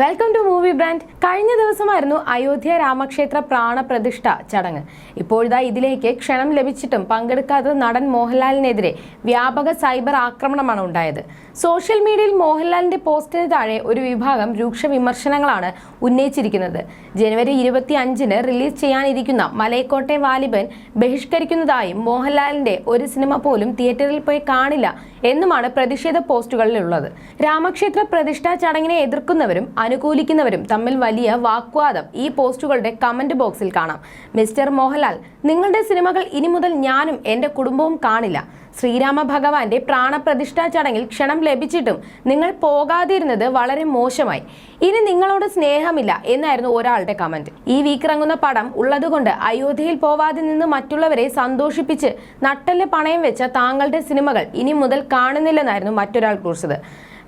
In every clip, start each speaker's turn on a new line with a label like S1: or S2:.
S1: Welcome to movie brand കഴിഞ്ഞ ദിവസമായിരുന്നു അയോധ്യ രാമക്ഷേത്ര പ്രാണപ്രതിഷ്ഠ ചടങ്ങ്. ഇപ്പോഴിതാ ഇതിലേക്ക് ക്ഷണം ലഭിച്ചിട്ടും പങ്കെടുക്കാത്ത നടൻ മോഹൻലാലിനെതിരെ വ്യാപക സൈബർ ആക്രമണമാണ് ഉണ്ടായത്. സോഷ്യൽ മീഡിയയിൽ മോഹൻലാലിന്റെ പോസ്റ്റിന് താഴെ ഒരു വിഭാഗം രൂക്ഷ വിമർശനങ്ങളാണ് ഉന്നയിച്ചിരിക്കുന്നത്. ജനുവരി ഇരുപത്തി അഞ്ചിന് റിലീസ് ചെയ്യാനിരിക്കുന്ന മലയക്കോട്ടെ വാലിബൻ ബഹിഷ്കരിക്കുന്നതായും മോഹൻലാലിന്റെ ഒരു സിനിമ പോലും തിയേറ്ററിൽ പോയി കാണില്ല എന്നുമാണ് പ്രതിഷേധ പോസ്റ്റുകളിലുള്ളത്. രാമക്ഷേത്ര പ്രതിഷ്ഠാ ചടങ്ങിനെ എതിർക്കുന്നവരും അനുകൂലിക്കുന്നവരും തമ്മിൽ വലിയ വാക്വാദം ഈ പോസ്റ്റുകളുടെ കമന്റ് ബോക്സിൽ കാണാം. മിസ്റ്റർ മോഹൻലാൽ നിങ്ങളുടെ സിനിമകൾ ഇനി മുതൽ ഞാനും എന്റെ കുടുംബവും കാണില്ല. ശ്രീരാമ ഭഗവാന്റെ പ്രാണപ്രതിഷ്ഠാ ചടങ്ങിൽ ക്ഷണം ലഭിച്ചിട്ടും നിങ്ങൾ പോകാതിരുന്നത് വളരെ മോശമായി. ഇനി നിങ്ങളോട് സ്നേഹമില്ല എന്നായിരുന്നു ഒരാളുടെ കമന്റ് ഈ വീക്കിറങ്ങുന്ന പടം ഉള്ളതുകൊണ്ട് അയോധ്യയിൽ പോവാതെ നിന്ന് മറ്റുള്ളവരെ സന്തോഷിപ്പിച്ച് നട്ടൽ പണയം വെച്ച താങ്കളുടെ സിനിമകൾ ഇനി മുതൽ കാണുന്നില്ലെന്നായിരുന്നു മറ്റൊരാൾ കുറിച്ചത്.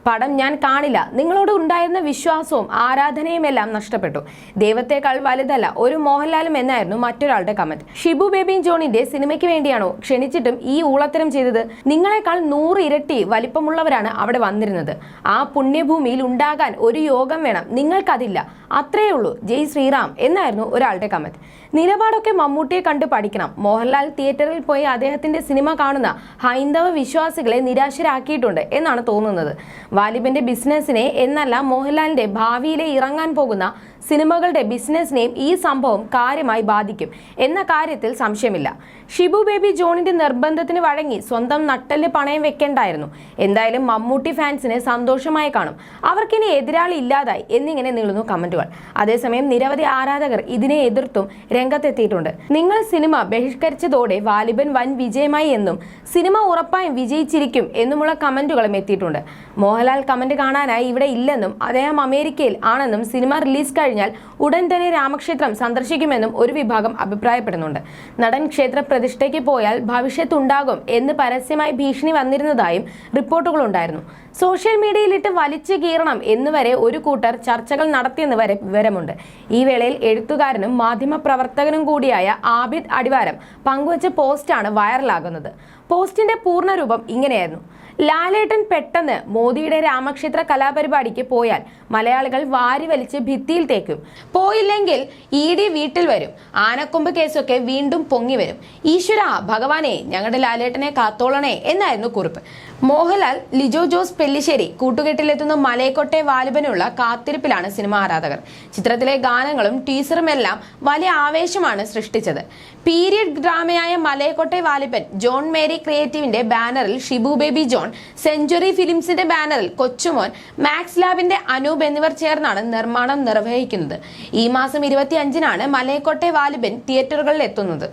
S1: പടം ഞാൻ കാണില്ല. നിങ്ങളോട് ഉണ്ടായിരുന്ന വിശ്വാസവും ആരാധനയും എല്ലാം നഷ്ടപ്പെട്ടു. ദൈവത്തെക്കാൾ വലുതല്ല ഒരു മോഹൻലാലും എന്നായിരുന്നു മറ്റൊരാളുടെ കമന്റ് ഷിബു ബേബിൻ ജോണിന്റെ സിനിമയ്ക്ക് വേണ്ടിയാണോ ക്ഷണിച്ചിട്ടും ഈ ഊളത്തരം ചെയ്തത്? നിങ്ങളെക്കാൾ നൂറ് ഇരട്ടി വലിപ്പമുള്ളവരാണ് അവിടെ വന്നിരുന്നത്. ആ പുണ്യഭൂമിയിൽ ഉണ്ടാകാൻ ഒരു യോഗം വേണം. നിങ്ങൾക്കതില്ല. അത്രയേ ഉള്ളൂ. ജയ് ശ്രീറാം എന്നായിരുന്നു ഒരാളുടെ കമന്റ് നിലപാടൊക്കെ മമ്മൂട്ടിയെ കണ്ട് പഠിക്കണം. മോഹൻലാൽ തിയേറ്ററിൽ പോയി അദ്ദേഹത്തിന്റെ സിനിമ കാണുന്ന ഹൈന്ദവ വിശ്വാസികളെ നിരാശരാക്കിയിട്ടുണ്ട് എന്നാണ് തോന്നുന്നത്. വാലിബന്റെ ബിസിനസ്സിനെ എന്നല്ല മോഹൻലാലിന്റെ ഭാവിയിലെ ഇറങ്ങാൻ പോകുന്ന സിനിമകളുടെ ബിസിനസ്സിനെയും ഈ സംഭവം കാര്യമായി ബാധിക്കും എന്ന കാര്യത്തിൽ സംശയമില്ല. ഷിബു ബേബി ജോണിന്റെ നിർബന്ധത്തിന് വഴങ്ങി സ്വന്തം നട്ടൽ പണയം വെക്കേണ്ടായിരുന്നു. എന്തായാലും മമ്മൂട്ടി ഫാൻസിന് സന്തോഷമായി കാണും. അവർക്കിനി എതിരാളി ഇല്ലാതായി എന്നിങ്ങനെ നീളുന്നു കമന്റുകൾ. അതേസമയം നിരവധി ആരാധകർ ഇതിനെ എതിർത്തും രംഗത്തെത്തിയിട്ടുണ്ട്. നിങ്ങൾ സിനിമ ബഹിഷ്കരിച്ചതോടെ വാലിബൻ വൻ വിജയമായി എന്നും സിനിമ ഉറപ്പായും വിജയിച്ചിരിക്കും എന്നുമുള്ള കമന്റുകളും എത്തിയിട്ടുണ്ട്. മോഹൻലാൽ കമന്റ് കാണാനായി ഇവിടെ ഇല്ലെന്നും അദ്ദേഹം അമേരിക്കയിൽ ആണെന്നും സിനിമ റിലീസ് കഴിഞ്ഞാൽ ഉടൻ തന്നെ രാമക്ഷേത്രം സന്ദർശിക്കുമെന്നും ഒരു വിഭാഗം അഭിപ്രായപ്പെടുന്നുണ്ട്. നടൻ ക്ഷേത്ര പ്രതിഷ്ഠയ്ക്ക് പോയാൽ ഭവിഷ്യത്തുണ്ടാകും എന്ന് പരസ്യമായി ഭീഷണി വന്നിരുന്നതായും റിപ്പോർട്ടുകളുണ്ടായിരുന്നു. സോഷ്യൽ മീഡിയയിലിട്ട് വലിച്ചു കീറണം എന്നുവരെ ഒരു കൂട്ടർ ചർച്ചകൾ നടത്തിയെന്ന് വരെ വിവരമുണ്ട്. ഈ വേളയിൽ എഴുത്തുകാരനും മാധ്യമപ്രവർത്തകനും കൂടിയായ ആബിദ് അടിവാരം പങ്കുവച്ച പോസ്റ്റാണ് വൈറലാകുന്നത്. പോസ്റ്റിന്റെ പൂർണരൂപം ഇങ്ങനെയായിരുന്നു. ലാലേട്ടൻ പെട്ടെന്ന് മോദിയുടെ രാമക്ഷേത്ര കലാപരിപാടിക്ക് പോയാൽ മലയാളികൾ വാരി വലിച്ച് ഭിത്തിയിൽ തേക്കും. പോയില്ലെങ്കിൽ ഇ ഡി വീട്ടിൽ വരും. ആനക്കൊമ്പ് കേസൊക്കെ വീണ്ടും പൊങ്ങി വരും. ഈശ്വര ഭഗവാനെ ഞങ്ങളുടെ ലാലേട്ടനെ കാത്തോളണേ എന്നായിരുന്നു കുറിപ്പ്. മോഹൻലാൽ ലിജോ ജോസ് പെല്ലിശ്ശേരി കൂട്ടുകെട്ടിലെത്തുന്ന മലയക്കോട്ടെ വാലിബനുള്ള കാത്തിരിപ്പിലാണ് സിനിമാ ആരാധകർ. ചിത്രത്തിലെ ഗാനങ്ങളും ടീസറും എല്ലാം വലിയ ആവേശമാണ് സൃഷ്ടിച്ചത്. പീരിയഡ് ഡ്രാമയായ മലയക്കോട്ടെ വാലിബൻ ജോൺ മേരി ക്രിയേറ്റീവിന്റെ ബാനറിൽ ഷിബു ബേബി ജോൺ സെഞ്ചുറി ഫിലിംസിന്റെ ബാനറിൽ കൊച്ചുമോൻ മാക്സ് ലാബിന്റെ അനൂപ് എന്നിവർ ചേർന്നാണ് നിർമ്മാണം നിർവഹിക്കുന്നത്. ഈ മാസം ഇരുപത്തിയഞ്ചിനാണ് മലയക്കോട്ടെ വാലിബൻ തിയേറ്ററുകളിൽ എത്തുന്നത്